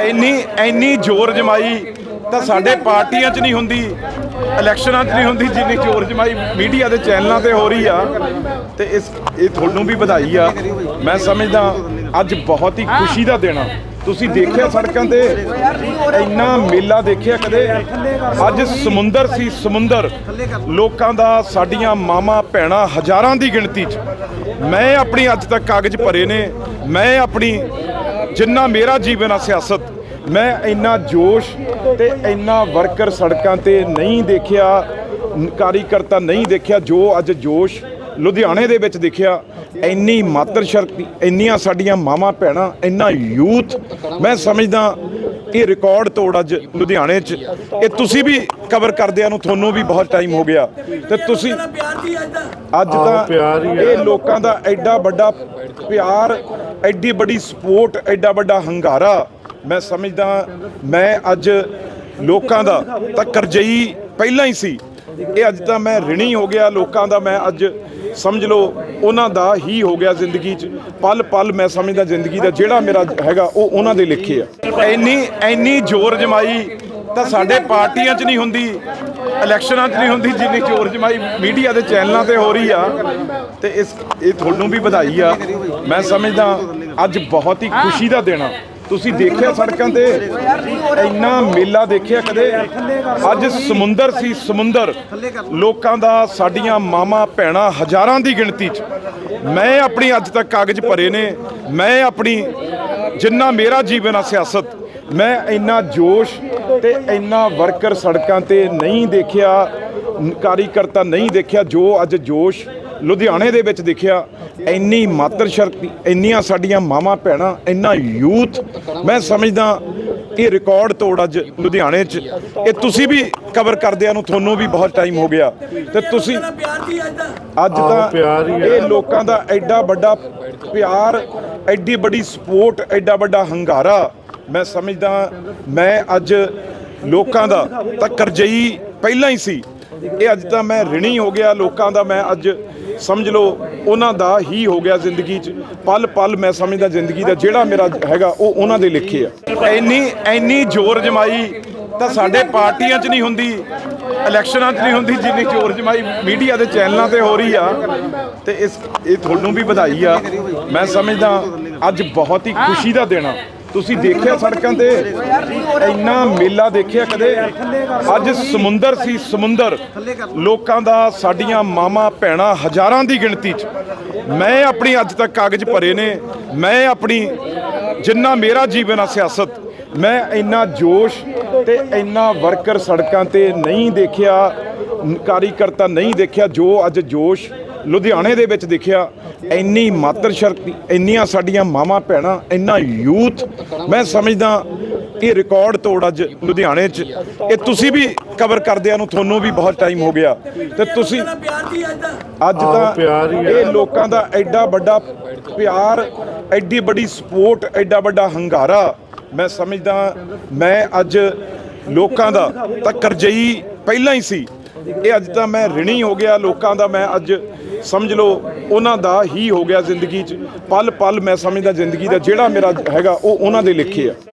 ਇੰਨੀ ਇੰਨੀ ਜ਼ੋਰ ਜਮਾਈ ਤਾਂ ਸਾਡੇ ਪਾਰਟੀਆਂ 'ਚ ਨਹੀਂ ਹੁੰਦੀ, ਇਲੈਕਸ਼ਨਾਂ 'ਚ ਨਹੀਂ ਹੁੰਦੀ ਜਿੰਨੀ ਜ਼ੋਰ ਜਮਾਈ ਮੀਡੀਆ ਦੇ ਚੈਨਲਾਂ ਤੇ ਹੋ ਰਹੀ ਆ। ਤੇ ਇਸ ਇਹ ਤੁਹਾਨੂੰ ਵੀ ਵਧਾਈ ਆ। ਮੈਂ ਸਮਝਦਾ ਅੱਜ ਬਹੁਤ ਹੀ ਖੁਸ਼ੀ ਦਾ ਦਿਨ ਆ। ਤੁਸੀਂ ਦੇਖਿਆ ਸੜਕਾਂ ਤੇ? ਇੰਨਾ ਮੇਲਾ ਦੇਖਿਆ ਕਦੇ? ਅੱਜ ਸਮੁੰਦਰ ਸੀ ਸਮੁੰਦਰ। ਲੋਕਾਂ ਦਾ, ਸਾਡੀਆਂ ਮਾਵਾਂ ਭੈਣਾਂ ਹਜ਼ਾਰਾਂ ਦੀ ਗਿਣਤੀ 'ਚ। ਮੈਂ ਆਪਣੀ ਅੱਜ ਤੱਕ ਕਾਗਜ਼ ਭਰੇ ਨੇ। ਮੈਂ ਆਪਣੀ ਜਿੰਨਾ ਮੇਰਾ ਜੀਵਨ ਆ ਸਿਆਸਤ ਮੈਂ ਇੰਨਾ ਜੋਸ਼ ਤੇ ਇੰਨਾ ਵਰਕਰ ਸੜਕਾਂ ਤੇ ਨਹੀਂ ਦੇਖਿਆ ਕਾਰੀਕਰਤਾ ਨਹੀਂ ਦੇਖਿਆ ਜੋ ਅੱਜ ਜੋਸ਼ ਲੁਧਿਆਣੇ ਦੇ ਵਿੱਚ ਦੇਖਿਆ ਇੰਨੀ ਮਾਤਰ ਸ਼ਕਤੀ ਇੰਨੀਆਂ ਸਾਡੀਆਂ ਮਾਵਾਂ ਭੈਣਾਂ ਇੰਨਾ ਯੂਥ ਮੈਂ ਸਮਝਦਾ ਇਹ ਰਿਕਾਰਡ ਤੋੜ ਅੱਜ ਲੁਧਿਆਣੇ 'ਚ। ਇਹ ਤੁਸੀਂ ਵੀ ਕਵਰ ਕਰਦਿਆਂ ਨੂੰ ਤੁਹਾਨੂੰ ਵੀ ਬਹੁਤ ਟਾਈਮ ਹੋ ਗਿਆ। ਤੇ ਤੁਸੀਂ ਅੱਜ ਤਾਂ ਇਹ ਲੋਕਾਂ ਦਾ ਐਡਾ ਵੱਡਾ ਪਿਆਰ ਐਡੀ ਵੱਡੀ ਸਪੋਰਟ, ਐਡਾ ਵੱਡਾ ਹੰਗਾਰਾ ਮੈਂ ਸਮਝਦਾ ਮੈਂ ਅੱਜ ਲੋਕਾਂ ਦਾ ਤਾਂ ਕਰਜਈ ਪਹਿਲਾਂ ਹੀ ਸੀ। ਇਹ ਅੱਜ ਤਾਂ ਮੈਂ ਰਿਣੀ ਹੋ ਗਿਆ, ਲੋਕਾਂ ਦਾ ਮੈਂ ਅੱਜ ਸਮਝ ਲਓ, ਉਹਨਾਂ ਦਾ ਹੀ ਹੋ ਗਿਆ ਜ਼ਿੰਦਗੀ 'ਚ। ਪਲ ਪਲ ਮੈਂ ਸਮਝਦਾ ਜ਼ਿੰਦਗੀ ਦਾ ਜਿਹੜਾ ਮੇਰਾ ਹੈਗਾ, ਉਹ ਉਹਨਾਂ ਦੇ ਲਿਖੇ ਆ। ਇੰਨੀ ਇੰਨੀ ਜ਼ੋਰ ਜਮਾਈ ਤਾਂ ਸਾਡੇ ਪਾਰਟੀਆਂ 'ਚ ਨਹੀਂ ਹੁੰਦੀ, ਇਲੈਕਸ਼ਨਾਂ 'ਚ ਨਹੀਂ ਹੁੰਦੀ, ਜਿੰਨੀ ਜ਼ੋਰ ਜਮਾਈ ਮੀਡੀਆ ਦੇ ਚੈਨਲਾਂ ਤੇ ਹੋ ਰਹੀ ਆ। ਤੇ ਇਸ, ਇਹ ਤੁਹਾਨੂੰ ਵੀ ਵਧਾਈ ਆ। ਮੈਂ ਸਮਝਦਾ ਅੱਜ ਬਹੁਤ ਹੀ ਖੁਸ਼ੀ ਦਾ ਦਿਨ ਆ। ਤੁਸੀਂ ਦੇਖਿਆ ਸੜਕਾਂ ਤੇ, ਇੰਨਾ ਮੇਲਾ ਦੇਖਿਆ ਕਦੇ? ਅੱਜ ਸਮੁੰਦਰ ਸੀ, ਸਮੁੰਦਰ। ਲੋਕਾਂ ਦਾ, ਸਾਡੀਆਂ ਮਾਵਾਂ, ਭੈਣਾਂ ਹਜ਼ਾਰਾਂ ਦੀ ਗਿਣਤੀ 'ਚ। ਮੈਂ ਆਪਣੀ ਅੱਜ ਤੱਕ ਕਾਗਜ਼ ਭਰੇ ਨੇ। ਮੈਂ ਆਪਣੀ, ਜਿੰਨਾ ਮੇਰਾ ਜੀਵਨ ਆ ਸਿਆਸਤ, ਮੈਂ ਇੰਨਾ ਜੋਸ਼ ਤੇ ਇੰਨਾ ਵਰਕਰ ਸੜਕਾਂ ਤੇ ਨਹੀਂ ਦੇਖਿਆ ਕਾਰੀਕਰਤਾ ਨਹੀਂ ਦੇਖਿਆ, ਜੋ ਅੱਜ ਜੋਸ਼ ਲੁਧਿਆਣੇ ਦੇ ਵਿੱਚ ਦੇਖਿਆ। ਇੰਨੀ ਮਾਤਰ ਸ਼ਕਤੀ ਇੰਨੀਆਂ ਸਾਡੀਆਂ ਮਾਵਾਂ ਭੈਣਾਂ ਇੰਨਾ ਯੂਥ। ਮੈਂ ਸਮਝਦਾ ਇਹ ਰਿਕਾਰਡ ਤੋੜ ਅੱਜ ਲੁਧਿਆਣੇ 'ਚ। ਇਹ ਤੁਸੀਂ ਵੀ ਕਵਰ ਕਰਦਿਆਂ ਨੂੰ ਤੁਹਾਨੂੰ ਵੀ ਬਹੁਤ ਟਾਈਮ ਹੋ ਗਿਆ। ਤੇ ਤੁਸੀਂ ਅੱਜ ਤਾਂ ਇਹ ਲੋਕਾਂ ਦਾ ਐਡਾ ਵੱਡਾ ਪਿਆਰ ਐਡੀ ਵੱਡੀ ਸਪੋਰਟ ਐਡਾ ਵੱਡਾ ਹੰਗਾਰਾ। ਮੈਂ ਸਮਝਦਾ ਮੈਂ ਅੱਜ ਲੋਕਾਂ ਦਾ ਤਾਂ ਕਰਜਈ ਪਹਿਲਾਂ ਹੀ ਸੀ। ਇਹ ਅੱਜ ਤਾਂ ਮੈਂ ਰਿਣੀ ਹੋ ਗਿਆ ਲੋਕਾਂ ਦਾ ਮੈਂ ਅੱਜ ਸਮਝ ਲਓ, ਉਹਨਾਂ ਦਾ ਹੀ ਹੋ ਗਿਆ ਜ਼ਿੰਦਗੀ 'ਚ। ਪਲ ਪਲ ਮੈਂ ਸਮਝਦਾ ਜ਼ਿੰਦਗੀ ਦਾ ਜਿਹੜਾ ਮੇਰਾ ਹੈਗਾ, ਉਹ ਉਹਨਾਂ ਦੇ ਲਿਖੇ ਆ। ਇੰਨੀ ਇੰਨੀ ਜ਼ੋਰ ਜਮਾਈ ਤਾਂ ਸਾਡੇ ਪਾਰਟੀਆਂ 'ਚ ਨਹੀਂ ਹੁੰਦੀ, ਇਲੈਕਸ਼ਨਾਂ 'ਚ ਨਹੀਂ ਹੁੰਦੀ, ਜਿੰਨੀ ਜ਼ੋਰ ਜਮਾਈ ਮੀਡੀਆ ਦੇ ਚੈਨਲਾਂ ਤੇ ਹੋ ਰਹੀ ਆ। ਤੇ ਇਸ, ਇਹ ਤੁਹਾਨੂੰ ਵੀ ਵਧਾਈ ਆ। ਮੈਂ ਸਮਝਦਾ, ਅੱਜ ਬਹੁਤ ਹੀ ਖੁਸ਼ੀ ਦਾ ਦਿਨ ਆ। ਤੁਸੀਂ ਦੇਖਿਆ ਸੜਕਾਂ ਤੇ? ਇੰਨਾ ਮੇਲਾ ਦੇਖਿਆ ਕਦੇ? ਅੱਜ ਸਮੁੰਦਰ ਸੀ, ਸਮੁੰਦਰ। ਲੋਕਾਂ ਦਾ, ਸਾਡੀਆਂ ਮਾਵਾਂ, ਭੈਣਾਂ ਹਜ਼ਾਰਾਂ ਦੀ ਗਿਣਤੀ 'ਚ। ਮੈਂ ਆਪਣੀ ਅੱਜ ਤੱਕ ਕਾਗਜ਼ ਭਰੇ ਨੇ। ਮੈਂ ਆਪਣੀ, ਜਿੰਨਾ ਮੇਰਾ ਜੀਵਨ ਆ ਸਿਆਸਤ, ਮੈਂ ਇੰਨਾ ਜੋਸ਼ ਤੇ ਇੰਨਾ ਵਰਕਰ ਸੜਕਾਂ ਤੇ ਨਹੀਂ ਦੇਖਿਆ ਕਾਰੀਕਰਤਾ ਨਹੀਂ ਦੇਖਿਆ, ਜੋ ਅੱਜ ਜੋਸ਼ ਲੁਧਿਆਣੇ ਦੇ ਵਿੱਚ ਦੇਖਿਆ ਇੰਨੀ ਮਾਤਰ ਸ਼ਕਤੀ ਇੰਨੀਆਂ ਸਾਡੀਆਂ ਮਾਵਾਂ ਭੈਣਾਂ ਇੰਨਾ ਯੂਥ ਮੈਂ ਸਮਝਦਾ ਇਹ ਰਿਕਾਰਡ ਤੋੜ ਅੱਜ ਲੁਧਿਆਣੇ 'ਚ। ਇਹ ਤੁਸੀਂ ਵੀ ਕਵਰ ਕਰਦਿਆਂ ਨੂੰ ਤੁਹਾਨੂੰ ਵੀ ਬਹੁਤ ਟਾਈਮ ਹੋ ਗਿਆ। ਤੇ ਤੁਸੀਂ ਅੱਜ ਤਾਂ ਇਹ ਲੋਕਾਂ ਦਾ ਐਡਾ ਵੱਡਾ ਪਿਆਰ ਐਡੀ ਵੱਡੀ ਸਪੋਰਟ ਐਡਾ ਵੱਡਾ ਹੰਗਾਰਾ। ਮੈਂ ਸਮਝਦਾ ਮੈਂ ਅੱਜ ਲੋਕਾਂ ਦਾ ਤਾਂ ਕਰਜਈ ਪਹਿਲਾਂ ਹੀ ਸੀ। ਇਹ ਅੱਜ ਤਾਂ ਮੈਂ ਰਿਣੀ ਹੋ ਗਿਆ ਲੋਕਾਂ ਦਾ ਮੈਂ ਅੱਜ ਸਮਝ ਲਓ, ਉਹਨਾਂ ਦਾ ਹੀ ਹੋ ਗਿਆ ਜ਼ਿੰਦਗੀ 'ਚ। ਪਲ ਪਲ ਮੈਂ ਸਮਝਦਾ ਜ਼ਿੰਦਗੀ ਦਾ ਜਿਹੜਾ ਮੇਰਾ ਹੈਗਾ, ਉਹ ਉਹਨਾਂ ਦੇ ਲਿਖੇ ਆ।